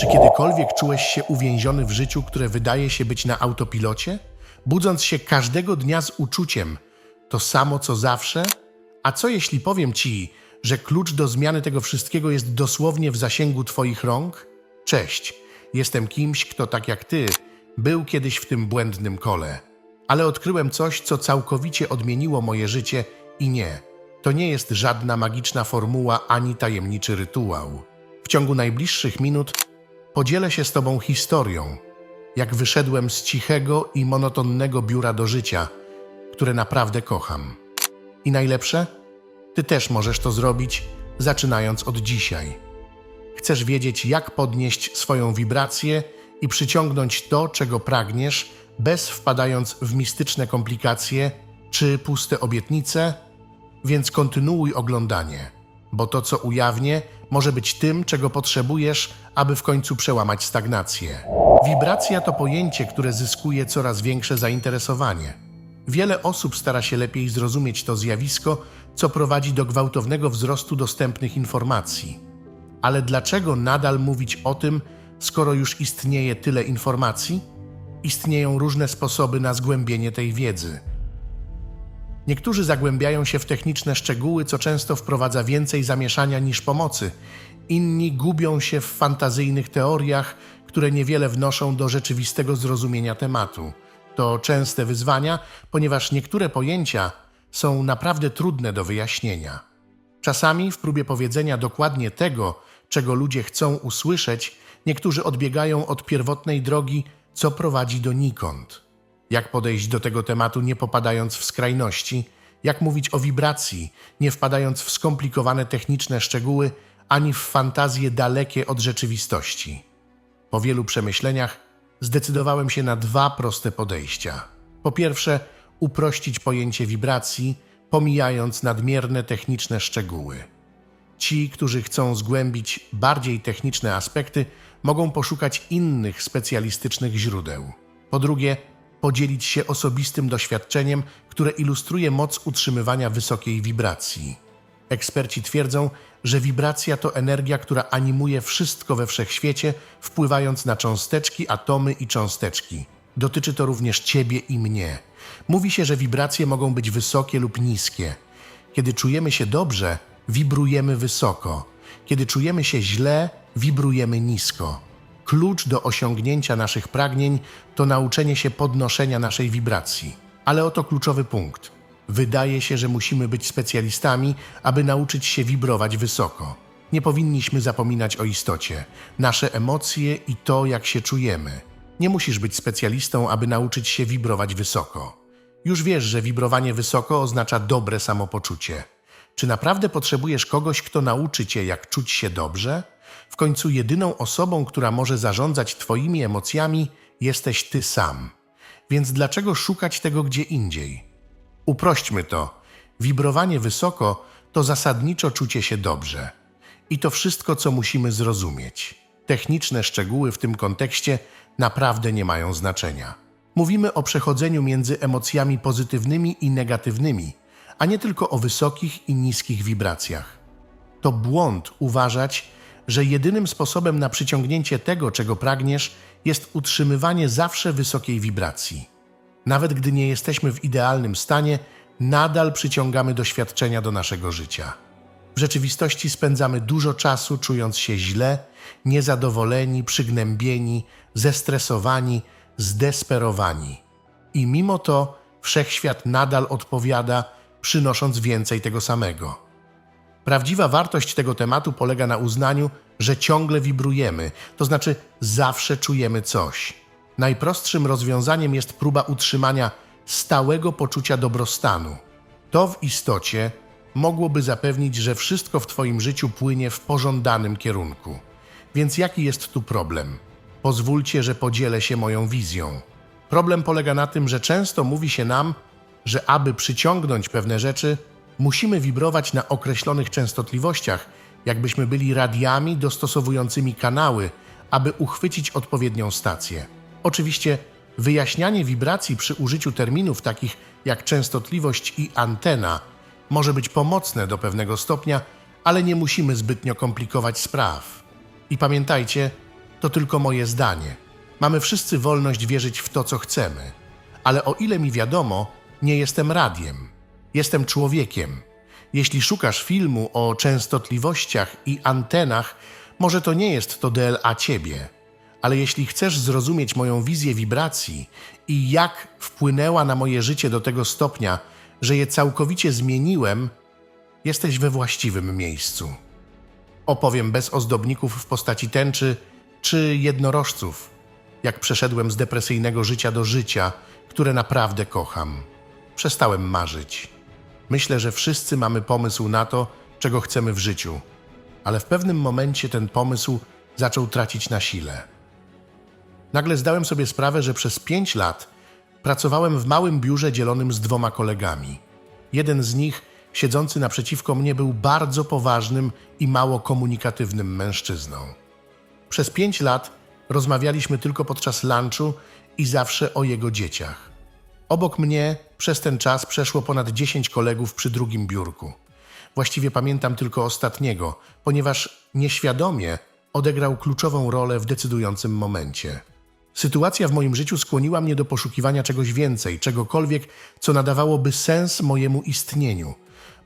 Czy kiedykolwiek czułeś się uwięziony w życiu, które wydaje się być na autopilocie? Budząc się każdego dnia z uczuciem, to samo co zawsze? A co jeśli powiem ci, że klucz do zmiany tego wszystkiego jest dosłownie w zasięgu twoich rąk? Cześć, jestem kimś, kto tak jak ty był kiedyś w tym błędnym kole. Ale odkryłem coś, co całkowicie odmieniło moje życie i nie, to nie jest żadna magiczna formuła ani tajemniczy rytuał. W ciągu najbliższych minut podzielę się z Tobą historią, jak wyszedłem z cichego i monotonnego biura do życia, które naprawdę kocham. I najlepsze? Ty też możesz to zrobić, zaczynając od dzisiaj. Chcesz wiedzieć, jak podnieść swoją wibrację i przyciągnąć to, czego pragniesz, bez wpadając w mistyczne komplikacje czy puste obietnice? Więc kontynuuj oglądanie, bo to, co ujawnię, może być tym, czego potrzebujesz, aby w końcu przełamać stagnację. Wibracja to pojęcie, które zyskuje coraz większe zainteresowanie. Wiele osób stara się lepiej zrozumieć to zjawisko, co prowadzi do gwałtownego wzrostu dostępnych informacji. Ale dlaczego nadal mówić o tym, skoro już istnieje tyle informacji? Istnieją różne sposoby na zgłębienie tej wiedzy. Niektórzy zagłębiają się w techniczne szczegóły, co często wprowadza więcej zamieszania niż pomocy. Inni gubią się w fantazyjnych teoriach, które niewiele wnoszą do rzeczywistego zrozumienia tematu. To częste wyzwania, ponieważ niektóre pojęcia są naprawdę trudne do wyjaśnienia. Czasami w próbie powiedzenia dokładnie tego, czego ludzie chcą usłyszeć, niektórzy odbiegają od pierwotnej drogi, co prowadzi donikąd. Jak podejść do tego tematu, nie popadając w skrajności, jak mówić o wibracji, nie wpadając w skomplikowane techniczne szczegóły, ani w fantazje dalekie od rzeczywistości. Po wielu przemyśleniach zdecydowałem się na dwa proste podejścia. Po pierwsze, uprościć pojęcie wibracji, pomijając nadmierne techniczne szczegóły. Ci, którzy chcą zgłębić bardziej techniczne aspekty, mogą poszukać innych specjalistycznych źródeł. Po drugie, podzielić się osobistym doświadczeniem, które ilustruje moc utrzymywania wysokiej wibracji. Eksperci twierdzą, że wibracja to energia, która animuje wszystko we wszechświecie, wpływając na cząsteczki, atomy i cząsteczki. Dotyczy to również ciebie i mnie. Mówi się, że wibracje mogą być wysokie lub niskie. Kiedy czujemy się dobrze, wibrujemy wysoko. Kiedy czujemy się źle, wibrujemy nisko. Klucz do osiągnięcia naszych pragnień to nauczenie się podnoszenia naszej wibracji. Ale oto kluczowy punkt. Wydaje się, że musimy być specjalistami, aby nauczyć się wibrować wysoko. Nie powinniśmy zapominać o istocie, nasze emocje i to, jak się czujemy. Nie musisz być specjalistą, aby nauczyć się wibrować wysoko. Już wiesz, że wibrowanie wysoko oznacza dobre samopoczucie. Czy naprawdę potrzebujesz kogoś, kto nauczy cię, jak czuć się dobrze? W końcu jedyną osobą, która może zarządzać Twoimi emocjami, jesteś Ty sam. Więc dlaczego szukać tego gdzie indziej? Uprośćmy to. Wibrowanie wysoko to zasadniczo czucie się dobrze. I to wszystko, co musimy zrozumieć. Techniczne szczegóły w tym kontekście naprawdę nie mają znaczenia. Mówimy o przechodzeniu między emocjami pozytywnymi i negatywnymi, a nie tylko o wysokich i niskich wibracjach. To błąd uważać, że jedynym sposobem na przyciągnięcie tego, czego pragniesz, jest utrzymywanie zawsze wysokiej wibracji. Nawet gdy nie jesteśmy w idealnym stanie, nadal przyciągamy doświadczenia do naszego życia. W rzeczywistości spędzamy dużo czasu czując się źle, niezadowoleni, przygnębieni, zestresowani, zdesperowani. I mimo to wszechświat nadal odpowiada, przynosząc więcej tego samego. Prawdziwa wartość tego tematu polega na uznaniu, że ciągle wibrujemy, to znaczy zawsze czujemy coś. Najprostszym rozwiązaniem jest próba utrzymania stałego poczucia dobrostanu. To w istocie mogłoby zapewnić, że wszystko w Twoim życiu płynie w pożądanym kierunku. Więc jaki jest tu problem? Pozwólcie, że podzielę się moją wizją. Problem polega na tym, że często mówi się nam, że aby przyciągnąć pewne rzeczy, musimy wibrować na określonych częstotliwościach, jakbyśmy byli radiami dostosowującymi kanały, aby uchwycić odpowiednią stację. Oczywiście wyjaśnianie wibracji przy użyciu terminów takich jak częstotliwość i antena może być pomocne do pewnego stopnia, ale nie musimy zbytnio komplikować spraw. I pamiętajcie, To tylko moje zdanie. Mamy wszyscy wolność wierzyć w to, co chcemy. Ale o ile mi wiadomo, nie jestem radiem. Jestem człowiekiem. Jeśli szukasz filmu o częstotliwościach i antenach, może to nie jest to DLA ciebie. Ale jeśli chcesz zrozumieć moją wizję wibracji i jak wpłynęła na moje życie do tego stopnia, że je całkowicie zmieniłem, jesteś we właściwym miejscu. Opowiem bez ozdobników w postaci tęczy czy jednorożców, jak przeszedłem z depresyjnego życia do życia, które naprawdę kocham. Przestałem marzyć. Myślę, że wszyscy mamy pomysł na to, czego chcemy w życiu, ale w pewnym momencie ten pomysł zaczął tracić na sile. Nagle zdałem sobie sprawę, że przez pięć lat pracowałem w małym biurze dzielonym z dwoma kolegami. Jeden z nich, siedzący naprzeciwko mnie, był bardzo poważnym i mało komunikatywnym mężczyzną. Przez pięć lat rozmawialiśmy tylko podczas lunchu i zawsze o jego dzieciach. Obok mnie przez ten czas przeszło ponad 10 kolegów przy drugim biurku. Właściwie pamiętam tylko ostatniego, ponieważ nieświadomie odegrał kluczową rolę w decydującym momencie. Sytuacja w moim życiu skłoniła mnie do poszukiwania czegoś więcej, czegokolwiek, co nadawałoby sens mojemu istnieniu,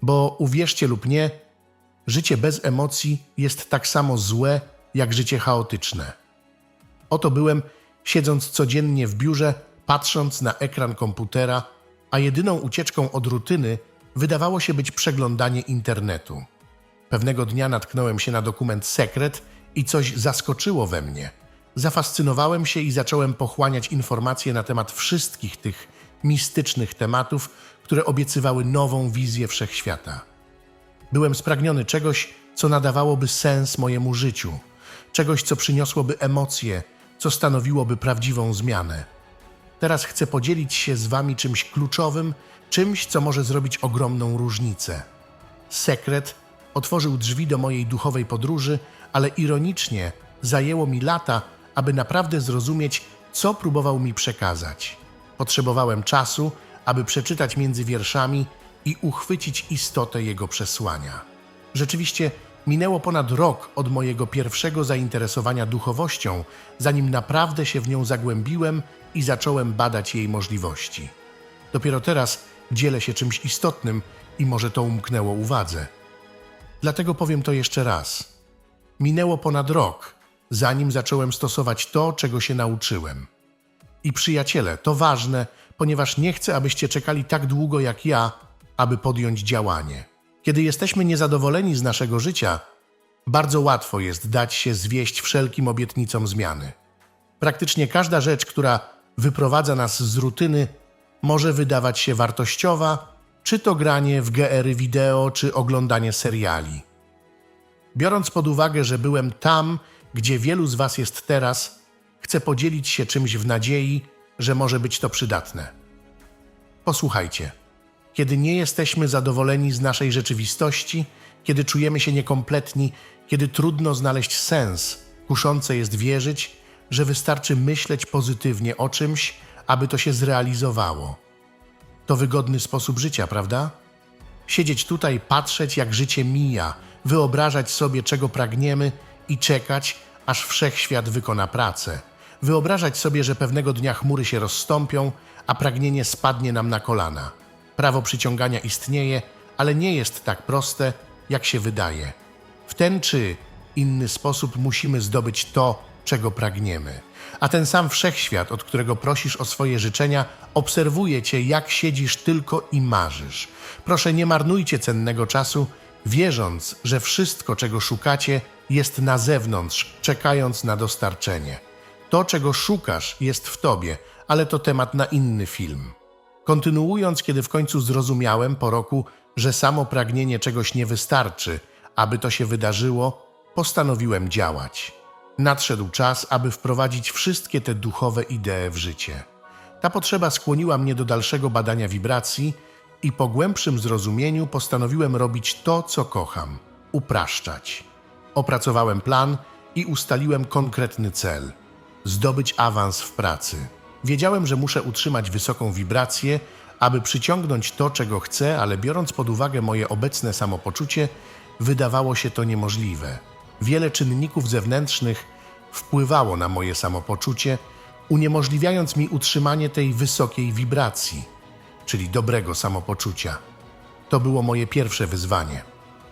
bo uwierzcie lub nie, życie bez emocji jest tak samo złe jak życie chaotyczne. Oto byłem, siedząc codziennie w biurze, patrząc na ekran komputera, a jedyną ucieczką od rutyny wydawało się być przeglądanie internetu. Pewnego dnia natknąłem się na dokument sekret i coś zaskoczyło we mnie. Zafascynowałem się i zacząłem pochłaniać informacje na temat wszystkich tych mistycznych tematów, które obiecywały nową wizję wszechświata. Byłem spragniony czegoś, co nadawałoby sens mojemu życiu, czegoś, co przyniosłoby emocje, co stanowiłoby prawdziwą zmianę. Teraz chcę podzielić się z Wami czymś kluczowym, czymś, co może zrobić ogromną różnicę. Sekret otworzył drzwi do mojej duchowej podróży, ale ironicznie zajęło mi lata, aby naprawdę zrozumieć, co próbował mi przekazać. Potrzebowałem czasu, aby przeczytać między wierszami i uchwycić istotę jego przesłania. Rzeczywiście minęło ponad rok od mojego pierwszego zainteresowania duchowością, zanim naprawdę się w nią zagłębiłem i zacząłem badać jej możliwości. Dopiero teraz dzielę się czymś istotnym i może to umknęło uwadze. Dlatego powiem to jeszcze raz. Minęło ponad rok, zanim zacząłem stosować to, czego się nauczyłem. I przyjaciele, to ważne, ponieważ nie chcę, abyście czekali tak długo jak ja, aby podjąć działanie. Kiedy jesteśmy niezadowoleni z naszego życia, bardzo łatwo jest dać się zwieść wszelkim obietnicom zmiany. Praktycznie każda rzecz, która wyprowadza nas z rutyny, może wydawać się wartościowa, czy to granie w GR wideo, czy oglądanie seriali. Biorąc pod uwagę, że byłem tam, gdzie wielu z Was jest teraz, chcę podzielić się czymś w nadziei, że może być to przydatne. Posłuchajcie. Kiedy nie jesteśmy zadowoleni z naszej rzeczywistości, kiedy czujemy się niekompletni, kiedy trudno znaleźć sens, kuszące jest wierzyć, że wystarczy myśleć pozytywnie o czymś, aby to się zrealizowało. To wygodny sposób życia, prawda? Siedzieć tutaj, patrzeć, jak życie mija, wyobrażać sobie, czego pragniemy i czekać, aż wszechświat wykona pracę. Wyobrażać sobie, że pewnego dnia chmury się rozstąpią, a pragnienie spadnie nam na kolana. Prawo przyciągania istnieje, ale nie jest tak proste, jak się wydaje. W ten czy inny sposób musimy zdobyć to, czego pragniemy. A ten sam wszechświat, od którego prosisz o swoje życzenia, obserwuje cię, jak siedzisz tylko i marzysz. Proszę, nie marnujcie cennego czasu, wierząc, że wszystko, czego szukacie, jest na zewnątrz, czekając na dostarczenie. To, czego szukasz, jest w tobie, ale to temat na inny film. Kontynuując, kiedy w końcu zrozumiałem po roku, że samo pragnienie czegoś nie wystarczy, aby to się wydarzyło, postanowiłem działać. Nadszedł czas, aby wprowadzić wszystkie te duchowe idee w życie. Ta potrzeba skłoniła mnie do dalszego badania wibracji i po głębszym zrozumieniu postanowiłem robić to, co kocham upraszczać. Opracowałem plan i ustaliłem konkretny cel zdobyć awans w pracy. Wiedziałem, że muszę utrzymać wysoką wibrację, aby przyciągnąć to, czego chcę, ale biorąc pod uwagę moje obecne samopoczucie, wydawało się to niemożliwe. Wiele czynników zewnętrznych wpływało na moje samopoczucie, uniemożliwiając mi utrzymanie tej wysokiej wibracji, czyli dobrego samopoczucia. To było moje pierwsze wyzwanie.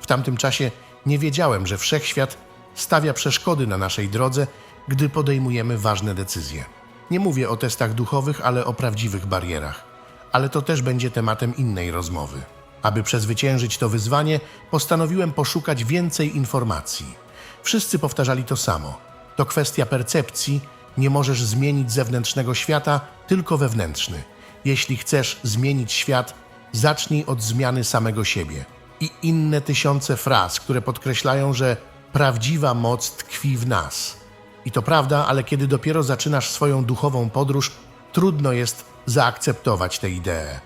W tamtym czasie nie wiedziałem, że wszechświat stawia przeszkody na naszej drodze, gdy podejmujemy ważne decyzje. Nie mówię o testach duchowych, ale o prawdziwych barierach. Ale to też będzie tematem innej rozmowy. Aby przezwyciężyć to wyzwanie, postanowiłem poszukać więcej informacji. Wszyscy powtarzali to samo. To kwestia percepcji, nie możesz zmienić zewnętrznego świata, tylko wewnętrzny. Jeśli chcesz zmienić świat, zacznij od zmiany samego siebie. I inne tysiące fraz, które podkreślają, że prawdziwa moc tkwi w nas. I to prawda, ale kiedy dopiero zaczynasz swoją duchową podróż, trudno jest zaakceptować tę ideę.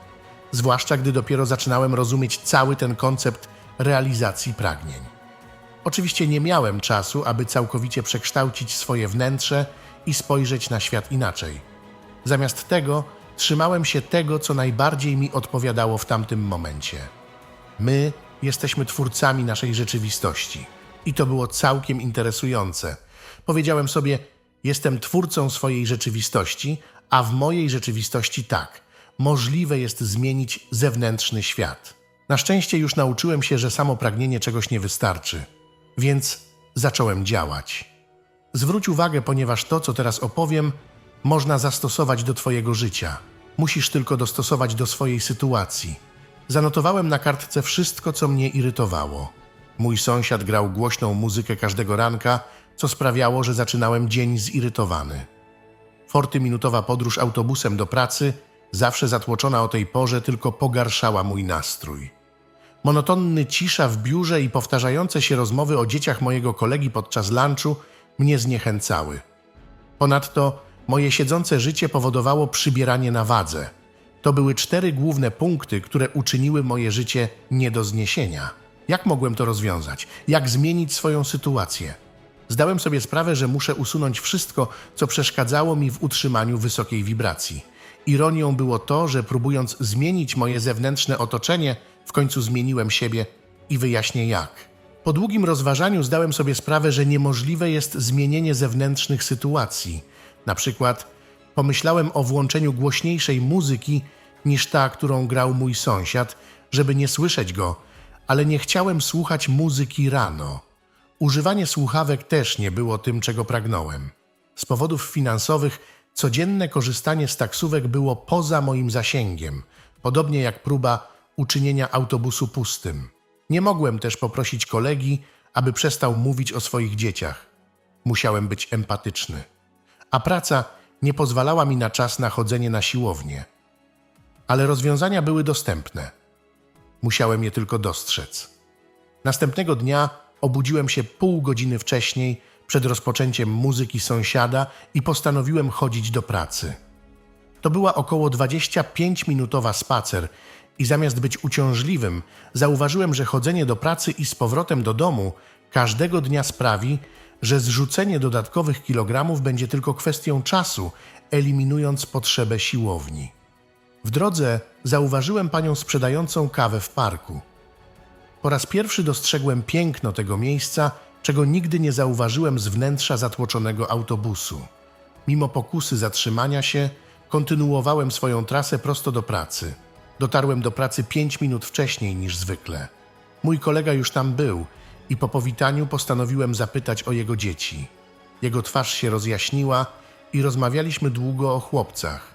Zwłaszcza gdy dopiero zaczynałem rozumieć cały ten koncept realizacji pragnień. Oczywiście nie miałem czasu, aby całkowicie przekształcić swoje wnętrze i spojrzeć na świat inaczej. Zamiast tego trzymałem się tego, co najbardziej mi odpowiadało w tamtym momencie. My jesteśmy twórcami naszej rzeczywistości. I to było całkiem interesujące. Powiedziałem sobie, jestem twórcą swojej rzeczywistości, a w mojej rzeczywistości tak, możliwe jest zmienić zewnętrzny świat. Na szczęście już nauczyłem się, że samo pragnienie czegoś nie wystarczy, więc zacząłem działać. Zwróć uwagę, ponieważ to, co teraz opowiem, można zastosować do Twojego życia. Musisz tylko dostosować do swojej sytuacji. Zanotowałem na kartce wszystko, co mnie irytowało. Mój sąsiad grał głośną muzykę każdego ranka, co sprawiało, że zaczynałem dzień zirytowany. Fortyminutowa podróż autobusem do pracy, zawsze zatłoczona o tej porze, tylko pogarszała mój nastrój. Monotonny cisza w biurze i powtarzające się rozmowy o dzieciach mojego kolegi podczas lunchu mnie zniechęcały. Ponadto moje siedzące życie powodowało przybieranie na wadze. To były cztery główne punkty, które uczyniły moje życie nie do zniesienia. Jak mogłem to rozwiązać? Jak zmienić swoją sytuację? Zdałem sobie sprawę, że muszę usunąć wszystko, co przeszkadzało mi w utrzymaniu wysokiej wibracji. Ironią było to, że próbując zmienić moje zewnętrzne otoczenie, w końcu zmieniłem siebie i wyjaśnię jak. Po długim rozważaniu zdałem sobie sprawę, że niemożliwe jest zmienienie zewnętrznych sytuacji. Na przykład pomyślałem o włączeniu głośniejszej muzyki niż ta, którą grał mój sąsiad, żeby nie słyszeć go, ale nie chciałem słuchać muzyki rano. Używanie słuchawek też nie było tym, czego pragnąłem. Z powodów finansowych codzienne korzystanie z taksówek było poza moim zasięgiem, podobnie jak próba uczynienia autobusu pustym. Nie mogłem też poprosić kolegi, aby przestał mówić o swoich dzieciach. Musiałem być empatyczny. A praca nie pozwalała mi na czas na chodzenie na siłownię. Ale rozwiązania były dostępne. Musiałem je tylko dostrzec. Następnego dnia obudziłem się pół godziny wcześniej, przed rozpoczęciem muzyki sąsiada i postanowiłem chodzić do pracy. To była około 25-minutowa spacer i zamiast być uciążliwym, zauważyłem, że chodzenie do pracy i z powrotem do domu każdego dnia sprawi, że zrzucenie dodatkowych kilogramów będzie tylko kwestią czasu, eliminując potrzebę siłowni. W drodze zauważyłem panią sprzedającą kawę w parku. Po raz pierwszy dostrzegłem piękno tego miejsca, czego nigdy nie zauważyłem z wnętrza zatłoczonego autobusu. Mimo pokusy zatrzymania się, kontynuowałem swoją trasę prosto do pracy. Dotarłem do pracy pięć minut wcześniej niż zwykle. Mój kolega już tam był i po powitaniu postanowiłem zapytać o jego dzieci. Jego twarz się rozjaśniła i rozmawialiśmy długo o chłopcach.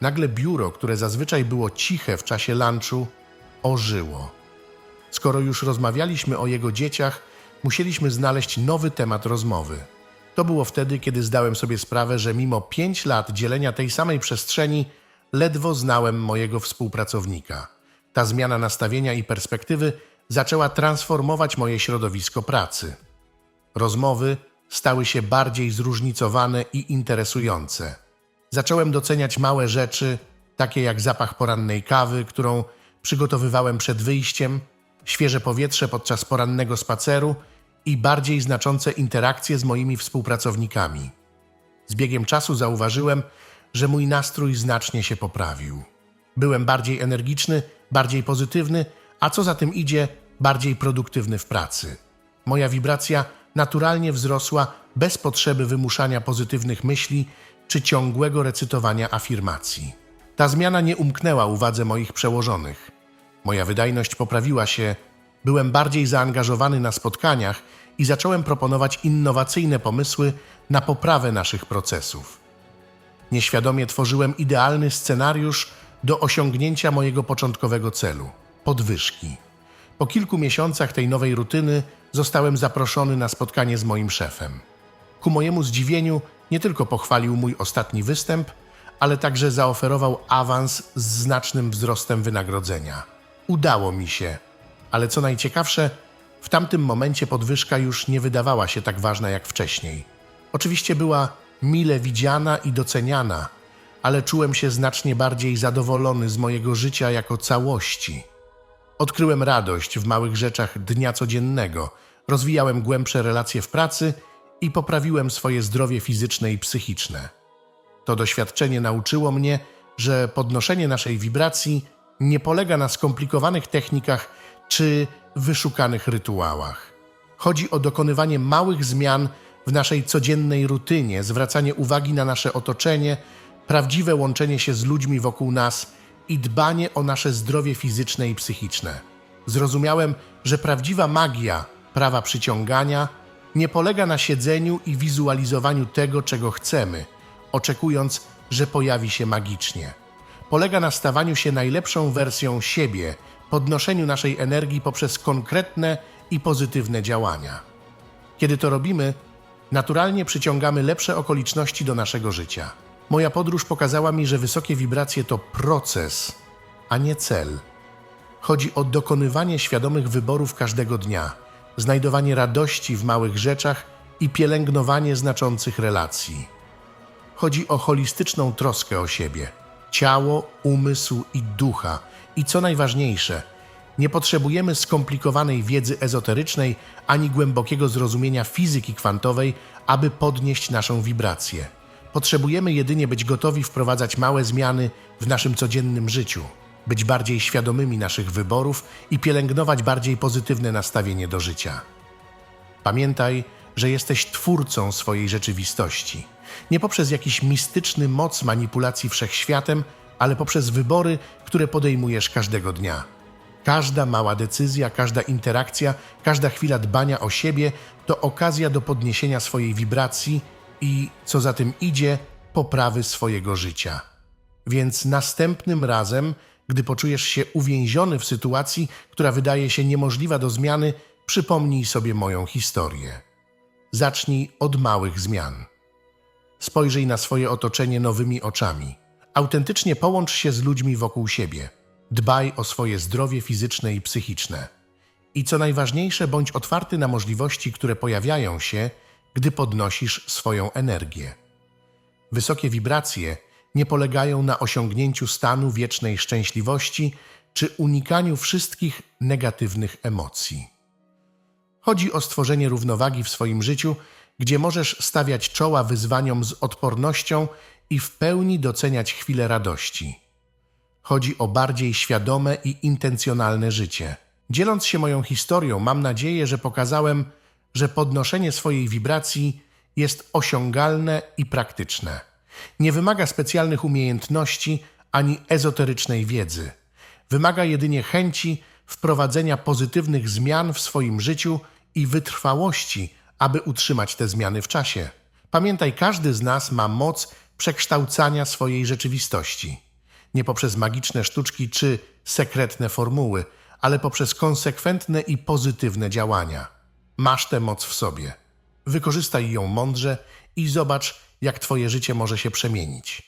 Nagle biuro, które zazwyczaj było ciche w czasie lunchu, ożyło. Skoro już rozmawialiśmy o jego dzieciach, musieliśmy znaleźć nowy temat rozmowy. To było wtedy, kiedy zdałem sobie sprawę, że mimo pięć lat dzielenia tej samej przestrzeni, ledwo znałem mojego współpracownika. Ta zmiana nastawienia i perspektywy zaczęła transformować moje środowisko pracy. Rozmowy stały się bardziej zróżnicowane i interesujące. Zacząłem doceniać małe rzeczy, takie jak zapach porannej kawy, którą przygotowywałem przed wyjściem, świeże powietrze podczas porannego spaceru i bardziej znaczące interakcje z moimi współpracownikami. Z biegiem czasu zauważyłem, że mój nastrój znacznie się poprawił. Byłem bardziej energiczny, bardziej pozytywny, a co za tym idzie, bardziej produktywny w pracy. Moja wibracja naturalnie wzrosła bez potrzeby wymuszania pozytywnych myśli czy ciągłego recytowania afirmacji. Ta zmiana nie umknęła uwadze moich przełożonych. Moja wydajność poprawiła się, byłem bardziej zaangażowany na spotkaniach i zacząłem proponować innowacyjne pomysły na poprawę naszych procesów. Nieświadomie tworzyłem idealny scenariusz do osiągnięcia mojego początkowego celu podwyżki. Po kilku miesiącach tej nowej rutyny zostałem zaproszony na spotkanie z moim szefem. Ku mojemu zdziwieniu nie tylko pochwalił mój ostatni występ, ale także zaoferował awans z znacznym wzrostem wynagrodzenia. Udało mi się, ale co najciekawsze, w tamtym momencie podwyżka już nie wydawała się tak ważna jak wcześniej. Oczywiście była mile widziana i doceniana, ale czułem się znacznie bardziej zadowolony z mojego życia jako całości. Odkryłem radość w małych rzeczach dnia codziennego, rozwijałem głębsze relacje w pracy i poprawiłem swoje zdrowie fizyczne i psychiczne. To doświadczenie nauczyło mnie, że podnoszenie naszej wibracji nie polega na skomplikowanych technikach czy wyszukanych rytuałach. Chodzi o dokonywanie małych zmian w naszej codziennej rutynie, zwracanie uwagi na nasze otoczenie, prawdziwe łączenie się z ludźmi wokół nas i dbanie o nasze zdrowie fizyczne i psychiczne. Zrozumiałem, że prawdziwa magia prawa przyciągania nie polega na siedzeniu i wizualizowaniu tego, czego chcemy, oczekując, że pojawi się magicznie. Polega na stawaniu się najlepszą wersją siebie, podnoszeniu naszej energii poprzez konkretne i pozytywne działania. Kiedy to robimy, naturalnie przyciągamy lepsze okoliczności do naszego życia. Moja podróż pokazała mi, że wysokie wibracje to proces, a nie cel. Chodzi o dokonywanie świadomych wyborów każdego dnia, znajdowanie radości w małych rzeczach i pielęgnowanie znaczących relacji. Chodzi o holistyczną troskę o siebie, ciało, umysł i ducha. I co najważniejsze, nie potrzebujemy skomplikowanej wiedzy ezoterycznej ani głębokiego zrozumienia fizyki kwantowej, aby podnieść naszą wibrację. Potrzebujemy jedynie być gotowi wprowadzać małe zmiany w naszym codziennym życiu, być bardziej świadomymi naszych wyborów i pielęgnować bardziej pozytywne nastawienie do życia. Pamiętaj, że jesteś twórcą swojej rzeczywistości. Nie poprzez jakiś mistyczny moc manipulacji wszechświatem, ale poprzez wybory, które podejmujesz każdego dnia. Każda mała decyzja, każda interakcja, każda chwila dbania o siebie to okazja do podniesienia swojej wibracji i, co za tym idzie, poprawy swojego życia. Więc następnym razem, gdy poczujesz się uwięziony w sytuacji, która wydaje się niemożliwa do zmiany, przypomnij sobie moją historię. Zacznij od małych zmian. Spojrzyj na swoje otoczenie nowymi oczami. Autentycznie połącz się z ludźmi wokół siebie. Dbaj o swoje zdrowie fizyczne i psychiczne. I co najważniejsze, bądź otwarty na możliwości, które pojawiają się, gdy podnosisz swoją energię. Wysokie wibracje nie polegają na osiągnięciu stanu wiecznej szczęśliwości czy unikaniu wszystkich negatywnych emocji. Chodzi o stworzenie równowagi w swoim życiu, gdzie możesz stawiać czoła wyzwaniom z odpornością i w pełni doceniać chwile radości. Chodzi o bardziej świadome i intencjonalne życie. Dzieląc się moją historią, mam nadzieję, że pokazałem, że podnoszenie swojej wibracji jest osiągalne i praktyczne. Nie wymaga specjalnych umiejętności ani ezoterycznej wiedzy. Wymaga jedynie chęci wprowadzenia pozytywnych zmian w swoim życiu i wytrwałości, aby utrzymać te zmiany w czasie. Pamiętaj, każdy z nas ma moc przekształcania swojej rzeczywistości. Nie poprzez magiczne sztuczki czy sekretne formuły, ale poprzez konsekwentne i pozytywne działania. Masz tę moc w sobie. Wykorzystaj ją mądrze i zobacz, jak Twoje życie może się przemienić.